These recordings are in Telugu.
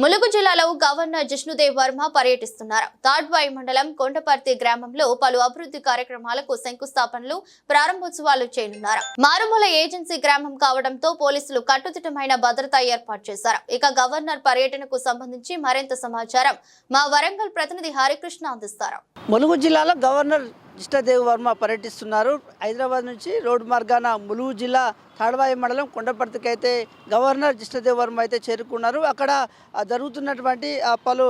ములుగు జిల్లాలో గవర్నర్ జిష్ణుదేవ్ వర్మ పర్యటిస్తున్నారు. తాడ్వాయి మండలం కొండపర్తి గ్రామంలో పలు అభివృద్ధి కార్యక్రమాలకు శంకుస్థాపనలు ప్రారంభోత్సవాలు చేయనున్నారు. మారుమూల ఏజెన్సీ గ్రామం కావడంతో పోలీసులు కట్టుదిట్టమైన భద్రత ఏర్పాటు చేశారు. ఇక గవర్నర్ పర్యటనకు సంబంధించి మరింత సమాచారం మా వరంగల్ ప్రతినిధి హరికృష్ణ అందిస్తారు. ములుగు జిల్లాలో గవర్నర్ జిష్ణదేవ్ వర్మ పర్యటిస్తున్నారు. హైదరాబాద్ నుంచి రోడ్డు మార్గాన ములుగు జిల్లా తాడవాయి మండలం కొండపర్తికి అయితే గవర్నర్ జిష్ణదేవ్ వర్మ అయితే చేరుకున్నారు. అక్కడ జరుగుతున్నటువంటి పలు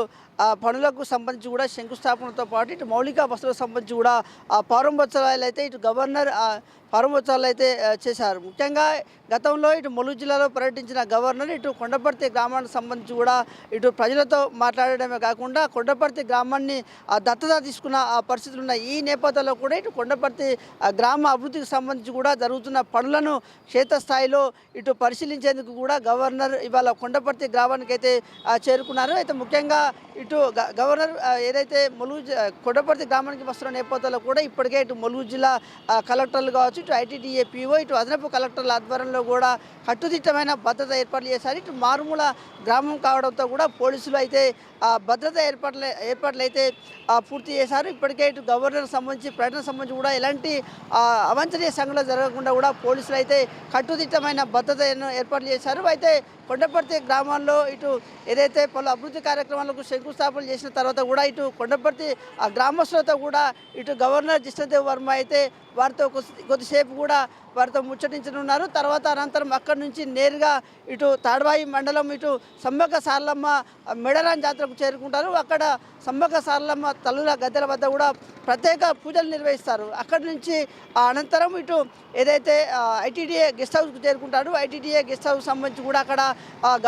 పనులకు సంబంధించి కూడా శంకుస్థాపనతో పాటు ఇటు మౌలిక వసతులకు సంబంధించి కూడా ఆ ప్రారంభోత్సవాలు అయితే ఇటు గవర్నర్ ఆ, ప్రారంభోత్సవాలు అయితే చేశారు. ముఖ్యంగా గతంలో ఇటు ములుగు జిల్లాలో పర్యటించిన గవర్నర్ ఇటు కొండపర్తి గ్రామానికి సంబంధించి కూడా ఇటు ప్రజలతో మాట్లాడడమే కాకుండా కొండపర్తి గ్రామాన్ని ఆ, దత్తత తీసుకున్న ఆ పరిస్థితులు ఉన్నాయి. ఈ నేపథ్యంలో కూడా ఇటు కొండపర్తి ఆ, గ్రామ అభివృద్ధికి సంబంధించి కూడా జరుగుతున్న పనులను క్షేత్రస్థాయిలో ఇటు పరిశీలించేందుకు కూడా గవర్నర్ ఇవాళ కొండపర్తి గ్రామానికి అయితే చేరుకున్నారు. అయితే ముఖ్యంగా ఇటు గ- గవర్నర్ ఏదైతే ములుగు జి- కొండపర్తి గ్రామానికి వస్తున్న నేపథ్యంలో కూడా ఇప్పటికే ఇటు ములుగు జిల్లా కలెక్టర్లు కావచ్చు ఇటు ఐటీడీఏ పీఓ ఇటు అదనపు కలెక్టర్ల ఆధ్వర్యంలో కూడా కట్టుదిట్టమైన భద్రత ఏర్పాట్లు చేశారు. ఇటు మారుమూల గ్రామం కావడంతో కూడా పోలీసులు అయితే భద్రత ఏర్పాట్లు ఏర్పాట్లు అయితే పూర్తి చేశారు. ఇప్పటికే ఇటు గవర్నర్ సంబంధించి ప్రకటన సంబంధించి కూడా ఎలాంటి అవాంఛనీయ సంఘటనలు జరగకుండా కూడా పోలీసులు అయితే కట్టుదిట్టమైన భద్రతను ఏర్పాటు చేశారు. అయితే కొండపర్తి గ్రామాల్లో ఇటు ఏదైతే పలు అభివృద్ధి కార్యక్రమాలకు శంకుస్థాపన చేసిన తర్వాత కూడా ఇటు కొండపర్తి ఆ గ్రామస్తులతో కూడా ఇటు గవర్నర్ జిష్ణదేవ్ వర్మ అయితే వారితో కొద్ది- కొద్దిసేపు కూడా వారితో ముచ్చటించనున్నారు. తర్వాత అనంతరం అక్కడి నుంచి నేరుగా ఇటు తాడ్వాయి మండలం ఇటు సమ్మక్క సారలమ్మ మెడరాన్ జాతరకు చేరుకుంటారు. అక్కడ సమ్మక్క సారలమ్మ తల్లుల గద్దెల వద్ద కూడా ప్రత్యేక పూజలు నిర్వహిస్తారు. అక్కడి నుంచి ఆ అనంతరం ఇటు ఏదైతే ఐటీడీఏ గెస్ట్ హౌస్కు చేరుకుంటాడు. ఐటీడీఏ గెస్ట్ హౌస్ సంబంధించి కూడా అక్కడ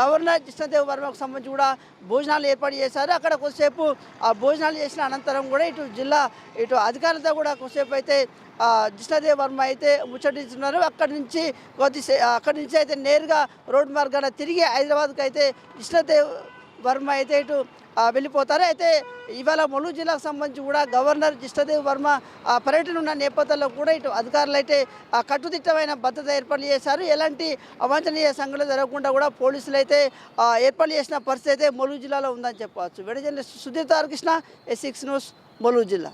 గవర్నర్ కృష్ణదేవ్ వర్మకు సంబంధించి కూడా భోజనాలు ఏర్పాటు చేశారు. అక్కడ కొద్దిసేపు ఆ భోజనాలు చేసిన అనంతరం కూడా ఇటు జిల్లా ఇటు అధికారులతో కూడా కొద్దిసేపు అయితే కృష్ణదేవ్ వర్మ అయితే ముచ్చటిస్తున్నారు. అక్కడి నుంచి కొద్దిసే అక్కడి నుంచి అయితే నేరుగా రోడ్డు మార్గాన తిరిగి హైదరాబాద్కు అయితే కృష్ణదేవ్ వర్మ అయితే ఇటు వెళ్ళిపోతారు. అయితే ఇవాళ ములుగు జిల్లాకు సంబంధించి కూడా గవర్నర్ జిష్ణదేవ్ వర్మ ఆ, పర్యటన ఉన్న నేపథ్యంలో కూడా ఇటు అధికారులు అయితే ఆ, కట్టుదిట్టమైన భద్రత ఏర్పాట్లు చేశారు. ఎలాంటి అవాంఛనీయ సంఘటనలు జరగకుండా కూడా పోలీసులు అయితే ఏర్పాటు ఏర్పాట్లు చేసిన పరిస్థితి అయితే ములుగు జిల్లాలో ఉందని చెప్పవచ్చు. వెడ Sudheer Tarakrishna S six news Mulugu జిల్లా.